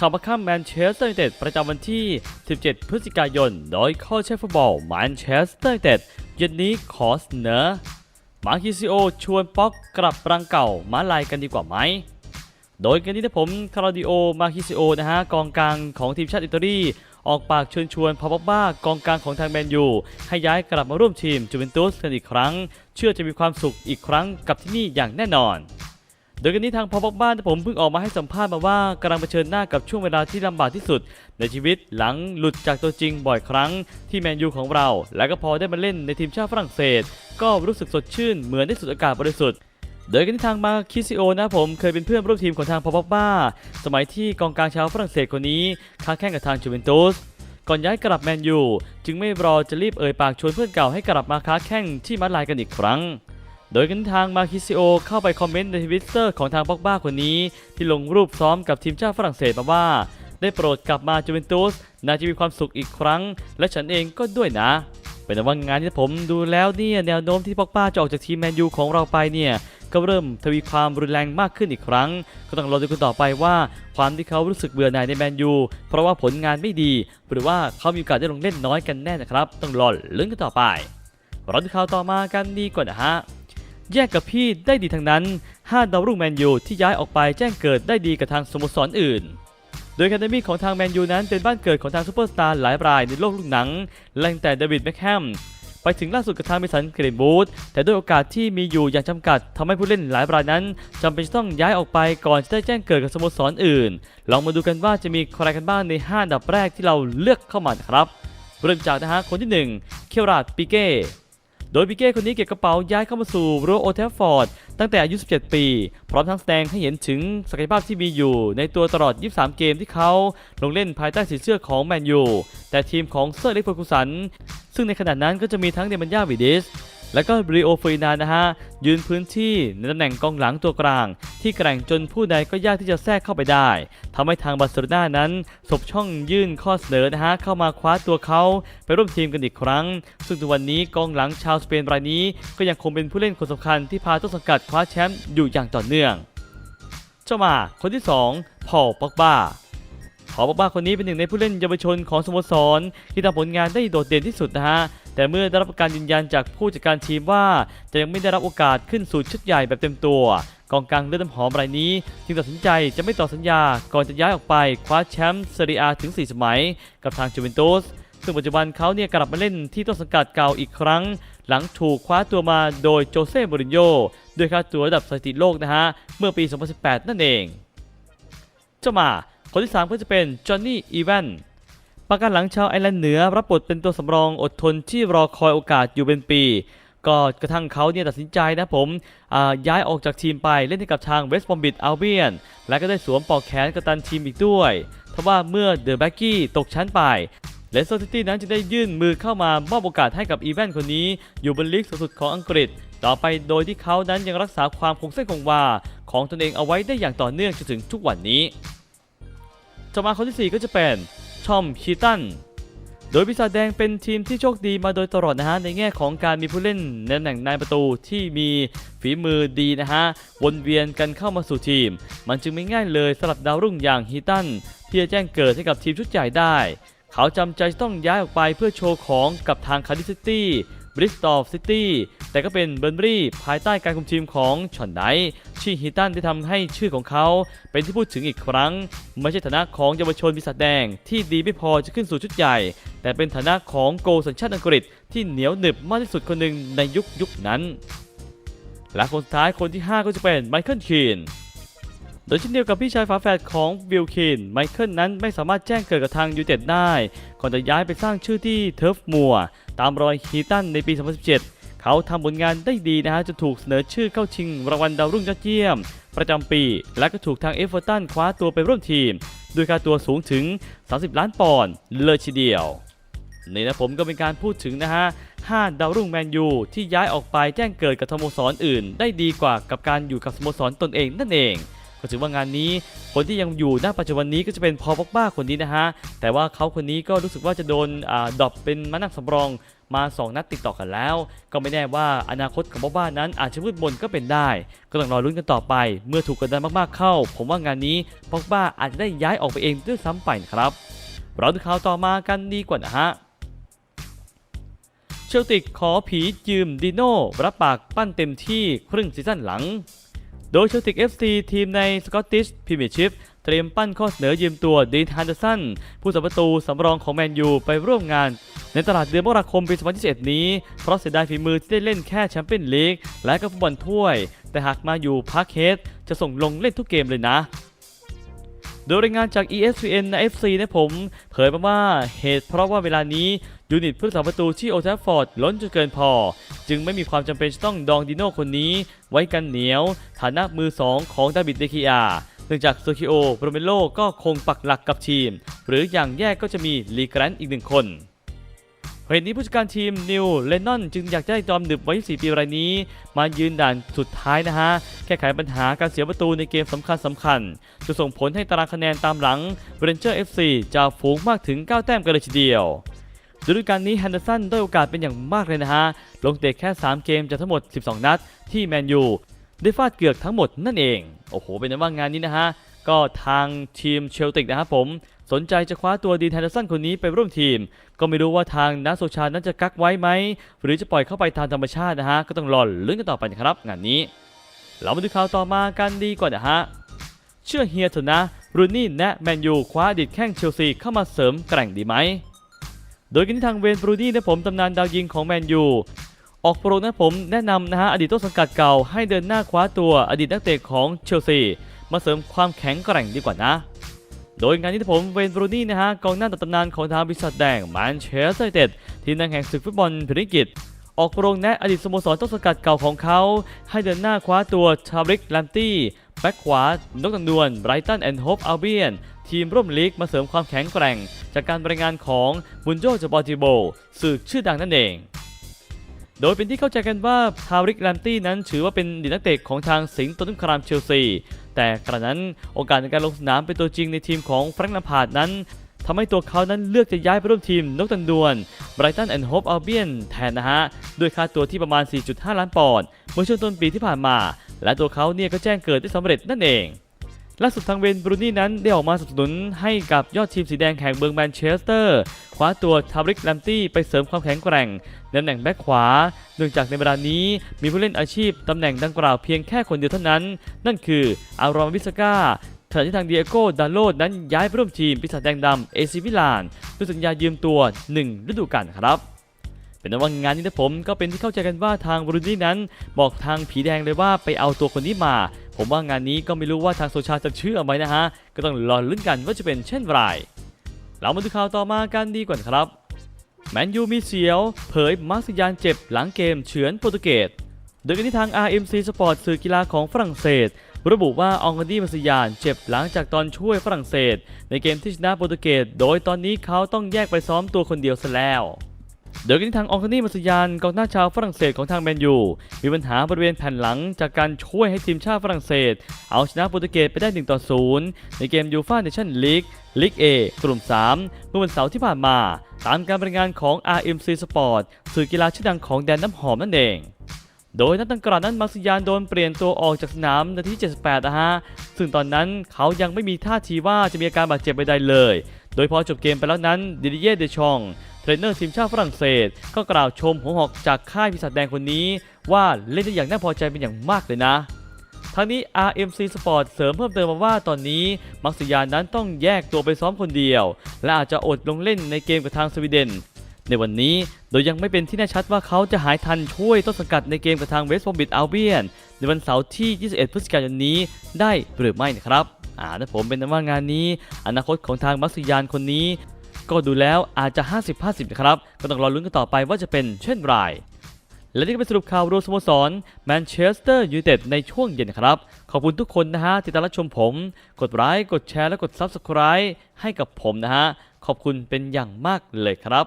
ข่าวมาข้ามแมนเชสเตอร์ยูไนเต็ดประจำวันที่ 17 พฤศจิกายน โดยข้อเชฟฟุตบอลแมนเชสเตอร์ยูไนเต็ดเย็นนี้ขอเสนอ มาร์คิซิโอ ชวนป๊อกกลับรังเก่ามาลายกันดีกว่าไหม โดยกันนี้นะผมคาราดิโอ มาคิซิโอนะฮะกองกลางของทีมชาติอิตาลีออกปากเชิญชวนพาบ็อกบ้ากองกลางของทางแมนยูให้ย้ายกลับมาร่วมทีมจูเวนตุสกันอีกครั้ง เชื่อจะมีความสุขอีกครั้งกับที่นี่อย่างแน่นอน โดยกันนี้ทางพาบ็อกบ้านผมเพิ่งออกมาให้สัมภาษณ์มาว่ากำลังเผชิญหน้ากับช่วงเวลาที่ลำบากที่สุด ในชีวิตหลังหลุดจากตัวจริงบ่อยครั้งที่แมนยูของเรา และก็พอได้มาเล่นในทีมชาติฝรั่งเศส ก็รู้สึกสดชื่นเหมือนได้สูดอากาศบริสุทธิ์โดยกันที่ทางมาคิซิโอนะผมเคยเป็นเพื่อนร่วมทีมของทางพอปบ้า สมัยที่กองกลางชาวฝรั่งเศสคนนี้ค้าแข่งกับทางจูเวนตุสก่อนย้ายกลับแมนยูจึงไม่รอจะรีบเอ่ยปากชวนเพื่อนเก่าให้กลับมาค้าแข่งที่มัดลายกันอีกครั้ง โดยกันทางมาคิซิโอเข้าไปคอมเมนต์ในทวิตเตอร์ของทางบ็อกบ้าคนนี้ ที่ลงรูปซ้อมกับทีมชาติฝรั่งเศสมาว่า ได้โปรดกลับมาจูเวนตุสน่าจะมีความสุขอีกครั้ง และฉันเองก็ด้วยนะ เป็นว่างานที่ผมดูแล้วเนี่ยแนวโน้มที่บ็อกบ้าจะออกจากทีมแมนยูของเราไปเนี่ยก็เริ่มทวีความรุนแรงมากขึ้นอีกครั้ง ก็ต้องรอดูกันต่อไปว่า ความที่เขารู้สึกเบื่อหน่ายในแมนยูเพราะว่าผลงานไม่ดี หรือว่าเขามีโอกาสได้ลงเล่นน้อยกันแน่นะครับ ต้องรอลุ้นกันต่อไปราดูข่าวต่อมากันดีกว่านะฮะ แยกกับพี่ได้ดีทั้งนั้น 5 ดาวรุ่งแมนยูที่ย้ายออกไปแจ้งเกิดได้ดีกับทางสโมสรอื่น โดยแคาเดมี่ของทางแมนยูนั้นเป็นบ้านเกิดของทางซูเปอร์สตาร์หลายรายในโลกลูกหนังตั้งแต่เดวิดแบ็คแฮมไปถึงล่าสุดกับทางเมสันเกรนบูธแต่ด้วยโอกาสที่มีอยู่อย่างจำกัดทำให้ผู้เล่นหลายรายนั้นจำเป็นจะต้องย้ายออกไปก่อนจะได้แจ้งเกิดกับสโมสรอื่น ลองมาดูกันว่าจะมีใครกันบ้างใน 5 ดับแรกที่เราเลือกเข้ามาครับ เริ่มจากนะฮะคนที่ 1 เคลราดปิเก้ โดยปิเก้คนนี้เก็บกระเป๋าย้ายเข้ามาสู่รั้วโอเทฟฟอร์ดตั้งแต่อายุ 17 ปี พร้อมทั้งแสดงให้เห็นถึงศักยภาพที่มีอยู่ ในตัวตลอด 23 เกมที่เขาลงเล่นภายใต้สีเสื้อของแมนยูแต่ทีมของเซอร์เล็กเฟอร์กูสันซึ่งในขณะนั้นก็จะมีทั้งเดมันยาวิดิส และก็บริโอฟรีนานะฮะยืนพื้นที่ในตำแหน่งกองหลังตัวกลาง ที่แกร่งจนผู้ใดก็ยากที่จะแทรกเข้าไปได้ทำให้ทางบาร์เซโลนานั้นสบช่องยื่นข้อเสนอนะฮะเข้ามาคว้าตัวเขาไปร่วมทีมกันอีกครั้ง ซึ่งในวันนี้กองหลังชาวสเปนรายนี้ ก็ยังคงเป็นผู้เล่นคนสำคัญที่พาต้นสังกัดคว้าแชมป์อยู่อย่างต่อเนื่อง เจ้ามาคนที่ 2 พอล ป็อกบ้า พอลป็อกบ้าคนนี้เป็นหนึ่งในผู้เล่นเยาวชนของสโมสร ที่ทำผลงานได้โดดเด่นที่สุดนะฮะแต่เมื่อได้รับการยืนยันจากผู้จัดการทีมว่า จะยังไม่ได้รับโอกาสขึ้นสู่ชุดใหญ่แบบเต็มตัว กองกลางเลือดน้ำหอมรายนี้ จึงตัดสินใจจะไม่ต่อสัญญาก่อนจะย้ายออกไปคว้าแชมป์เซเรียถึง 4 สมัย กับทางจูเวนตุสซึ่งปัจจุบันเขาเนี่ยกลับมาเล่นที่ต้นสังกัดเก่าอีกครั้ง หลังถูกคว้าตัวมาโดยโจเซ่มูรินโญ่ด้วยค่าตัวระดับสถิติโลกนะฮะเมื่อปี 2018 นั่นเองเจ้ามา คนที่ 3 ก็จะเป็นจอห์นนี่อีแวนประกันหลังชาวไอร์แลนด์เหนือรับบทเป็นตัวสำรองอดทนที่รอคอยโอกาสอยู่เป็นปี ก็กระทั่งเขาเนี่ยตัดสินใจนะผมย้ายออกจากทีมไปเล่นให้กับทางเวสต์บอมบิดอัลเบียน และก็ได้สวมปอกแขนกัปตันทีมอีกด้วยเพราะว่าเมื่อเดอะแบ็กกี้ตกชั้นไปเลสเตอร์ซิตี้นั้นจะได้ยื่นมือเข้ามามอบโอกาสให้กับอีแวนคนนี้ อยู่บนลีกสูงสุดของอังกฤษ ต่อไปโดยที่เขานั้นยังรักษาความคงเส้นคงวาของตนเองเอาไว้ได้อย่างต่อเนื่องจนถึงทุกวันนี้ ต่อมาคนที่ 4 ก็จะเป็นชอมชีตันโดยปีศาจแดงเป็นทีมที่โชคดีมาโดยตลอดนะฮะในแง่ของการมีผู้เล่นในตำแหน่งนายประตูที่มีฝีมือดีนะฮะวนเวียนกันเข้ามาสู่ทีม มันจึงไม่ง่ายเลยสำหรับดาวรุ่งอย่างฮีตันที่จะแจ้งเกิดให้กับทีมชุดใหญ่ได้ เขาจำใจต้องย้ายออกไปเพื่อโชว์ของกับทางคาร์ดิซิตี้ บริสตอลซิตี้แต่ก็เป็นเบอร์นบรีภายใต้การคุมทีมของชอนไดที่ฮีตันได้ทำให้ชื่อของเขา เป็นที่พูดถึงอีกครั้ง ไม่ใช่ฐานะของเยาวชนปีศาจแดง ที่ดีไม่พอจะขึ้นสู่ชุดใหญ่ แต่เป็นฐานะของโกสัญชาติอังกฤษที่เหนียวหนึบมากที่สุดคนหนึ่งในยุคยุคนั้น และคนสุดท้ายคนที่ 5 ก็จะเป็นไมเคิลคีน โดยเช่นเดียวกับพี่ชายฝาแฝดของวิลคิน ไมเคิลนั้นไม่สามารถแจ้งเกิดกับทางยูเต็ดได้ ก่อนจะย้ายไปสร้างชื่อที่เทิร์ฟมัวตามรอยฮีตันในปี 2017 เขาทำผลงานได้ดีนะฮะจนถูกเสนอชื่อเข้าชิงรางวัลดาวรุ่งยอดเยี่ยม ประจำปี และก็ถูกทางเอฟเวอร์ตันคว้าตัวไปร่วมทีมด้วยค่าตัวสูงถึง 30 ล้านปอนด์เลยทีเดียวนี่นะผมก็เป็นการพูดถึงนะฮะ5ดาวรุ่งแมนยูที่ย้ายออกไปแจ้งเกิดกับสโมสรอื่น ได้ดีกว่ากับการอยู่กับสโมสรตนเองนั่นเอง ก็ถือว่างานนี้คนที่ยังอยู่ณปัจจุบันนี้ก็จะเป็นพอป็อกบ้าคนนี้นะฮะ แต่ว่าเขาคนนี้ก็รู้สึกว่าจะโดนดรอปเป็นมานั่งสำรองมา 2 นัดติดต่อกันแล้ว ก็ไม่แน่ว่าอนาคตของบ๊อบบ้านั้นอาจจะมืดมนก็เป็นได้ ก็ต้องรอลุ้นกันต่อไป เมื่อถูกกดดันมากๆเข้า ผมว่างานนี้บ๊อบบ้าอาจจะได้ย้ายออกไปเองด้วยซ้ำไปนะครับเราดูข่าวต่อมากันดีกว่านะฮะเชลติกขอผียืมดิโน่รับปากปั้นเต็มที่ครึ่งซีซั่นหลัง โดยเชลติก FC ทีมในสกอตติชพรีเมียร์ชิพเตรียมปั้นข้อเสนอยืมตัวดีนฮันเดอร์สันผู้สัมประตูสำรองของแมนยูไปร่วมงาน ในตลาดเดือนมกราคมปี 2021 นี้ เพราะเสียดายฝีมือที่ได้เล่นแค่แชมเปี้ยนลีกและก็ฟุตบอลถ้วย แต่หากมาอยู่พาร์คเฮดจะส่งลงเล่นทุกเกมเลยนะโดยรายงานจาก ESPN ใน FC นะผม เผยมาว่าเหตุเพราะว่าเวลานี้ยูนิตผู้รักษาประตูที่โอทัฟฟอร์ดล้นจนเกินพอ จึงไม่มีความจำเป็นต้องดองดิโน่คนนี้ ไว้กันเหนียว ฐานะมือ 2 ของดาวิดเดคิอาเนื่องจากเซคิโอโรเมโลก็คงปักหลักกับทีม หรืออย่างแยกก็จะมีลีแกรนอีกหนึ่งคนเหตุนี้ผู้จัดการทีมนิวเลนนอนจึงอยากได้จอมดึบไวัย24ปีรายนี้ มายืนด่านสุดท้ายนะฮะ แก้ไขปัญหาการเสียประตูในเกมสำคัญสำคัญ จะส่งผลให้ตารางคะแนนตามหลังเรนเจอร์ FC จะฝูงมากถึง 9 แต้มกันเลยทีเดียว ฤดูกาลนี้แฮนเดอร์สันได้โอกาสเป็นอย่างมากเลยนะฮะ ลงเตะแค่ 3 เกมจากทั้งหมด 12 นัด ที่แมนยูได้ฟาดเกือกทั้งหมดนั่นเอง โอ้โห เป็นนั้นว่างานนี้นะฮะ ก็ทางทีมเชลติกนะครับผม สนใจจะคว้าตัวดีนแฮนเดอร์สันคนนี้ไปร่วมทีม ก็ไม่รู้ว่าทางนักโซชานั้นจะกักไว้ไหม หรือจะปล่อยเข้าไปตามธรรมชาตินะฮะ ก็ต้องรอลุ้นกันต่อไปนะครับ งานนี้ เรามาดูข่าวต่อมากันดีกว่านะฮะ เชื่อเฮียเถอะนะ รูนี่แนะแมนยูคว้าอดีตแข้งเชลซีเข้ามาเสริมแกร่งดีไหม โดยกันที่ทางเวนบรูนี่นะผมตำนานดาวยิงของแมนยูออกโปรนะผมแนะนำนะฮะอดีตต้นสังกัดเก่าให้เดินหน้าคว้าตัวอดีตนักเตะของเชลซีมาเสริมความแข็งแกร่งดีกว่านะ โดยงานนี้ผมเวนบรูนี่นะฮะกองหน้าตำนานของทางบริษัทแดงแมนเชสเตอร์ยูไนเต็ดทีมนักแข่งศึกฟุตบอลพรีเมียร์ลีกออกโปรงแนะอดีตสโมสรต้นสังกัดเก่าของเขา ให้เดินหน้าคว้าตัวชาบริกแลมตี้แบ็กขวานกตันดวนไบรตันแอนด์โฮปอัลเบียน ทีมร่วมลีกมาเสริมความแข็งแกร่ง จากการบรายงานของบุนโจจบอติโบสื่อชื่อดังนั่นเอง โดยเป็นที่เข้าใจกันว่าทาริกแลมตี้นั้นถือว่าเป็นดีนักเตะของทางสิงห์ตนุมครามเชลซี แต่กระนั้นโอกาสในการลงสนามเป็นตัวจริงในทีมของแฟรงค์ลำพาดนั้นทำให้ตัวเขานั้นเลือกจะย้ายไปร่วมทีมนกตันดวนไบรตันแอนด์โฮปอัลเบียนแทนนะฮะ ด้วยค่าตัวที่ประมาณ 4.5 ล้านปอนด์เมื่อช่วงต้นปีที่ผ่านมา และตัวเขาเนี่ยก็แจ้งเกิดได้สำเร็จนั่นเอง ล่าสุดทางเวนบรูนี่นั้นได้ออกมาสนับสนุนให้กับยอดทีมสีแดงแห่งเมืองแมนเชสเตอร์คว้าตัวทาริกแลมตี้ไปเสริมความแข็งแกร่งในตำแหน่งแบ็คขวา เนื่องจากในเวลานี้มีผู้เล่นอาชีพตำแหน่งดังกล่าวเพียงแค่คนเดียวเท่านั้น นั่นคืออารอนวิสกาขณะที่ทางเดียโก้ดาโลดนั้นย้ายไปร่วมทีมปีศาจแดงดำเอซิมิลานด้วยสัญญายืมตัว 1 ฤดูกาลครับเป็นว่างานนี้นะผมก็เป็นที่เข้าใจกันว่าทางบรูนี่นั้น บอกทางผีแดงเลยว่าไปเอาตัวคนนี้มา ผมว่างานนี้ก็ไม่รู้ว่าทางโซชาจะเชื่อไหมนะฮะ ก็ต้องรอลุ้นกันว่าจะเป็นเช่นไรเรามาดูข่าวต่อมากันดีกว่าครับ แมนยูมีเสียว เผยมาร์ซิยานเจ็บหลังเกมเฉือนโปรตุเกส โดยกันที่ทาง RMC Sport สื่อกีฬาของฝรั่งเศส ระบุว่าอองกดีมาซิยานเจ็บหลังจากตอนช่วยฝรั่งเศส ในเกมที่ชนะโปรตุเกส โดยตอนนี้เขาต้องแยกไปซ้อมตัวคนเดียวซะแล้ว โดยกันที่ทางองคานีมาสยานกองหน้าชาวฝรั่งเศสของทางแมนยูมีปัญหาบริเวณแผ่นหลังจากการช่วยให้ทีมชาติฝรั่งเศส เอาชนะโปรตุเกสไปได้1ต่อ0ในเกมยูฟ่าเนชั่นลีกลีก A กลุ่ม 3 เมื่อวันเสาร์ที่ผ่านมา ตามการรายงานของ RMC Sport สื่อกีฬาชื่อดังของแดนน้ำหอมนั่นเองโดยนัดดังกล่าวนั้นมาร์ซิยานโดนเปลี่ยนตัวออกจากสนามนาที่78 นะฮะ ซึ่งตอนนั้นเขายังไม่มีท่าทีว่าจะมีอาการบาดเจ็บใดๆเลย โดยพอจบเกมไปแล้วนั้นดิดิเย่เดชอง เทรนเนอร์ทีมชาติฝรั่งเศส ก็กล่าวชมหัวหอกจากค่ายปีศาจแดงคนนี้ ว่าเล่นได้อย่างน่าพอใจเป็นอย่างมากเลยนะทั้งนี้ RMC Sport เสริมเพิ่มเติมมาว่าตอนนี้ มักซิยานนั้นต้องแยกตัวไปซ้อมคนเดียว และอาจจะอดลงเล่นในเกมกับทางสวีเดน ในวันนี้โดยยังไม่เป็นที่แน่ชัดว่าเขาจะหายทันช่วยต้นสังกัดในเกมกับทางเวสต์บอมบิดอัลเบียน ในวันเสาร์ที่ 21 พฤศจิกายนนี้ได้หรือไม่นะครับอ่าถ้าผมเป็นว่างานนี้ อนาคตของทางมักซิยานคนนี้ ก็ดูแล้วอาจจะ 50-50 นะครับ ก็ต้องรอลุ้นกันต่อไปว่าจะเป็นเช่นไรและนี่ก็เป็นสรุปข่าวรวมสโมสรแมนเชสเตอร์ยูไนเต็ดในช่วงเย็นครับ ขอบคุณทุกคนนะฮะที่ติดตามรับชมผม กดไลค์กดแชร์และกด Subscribe ให้กับผมนะฮะ ขอบคุณเป็นอย่างมากเลยครับ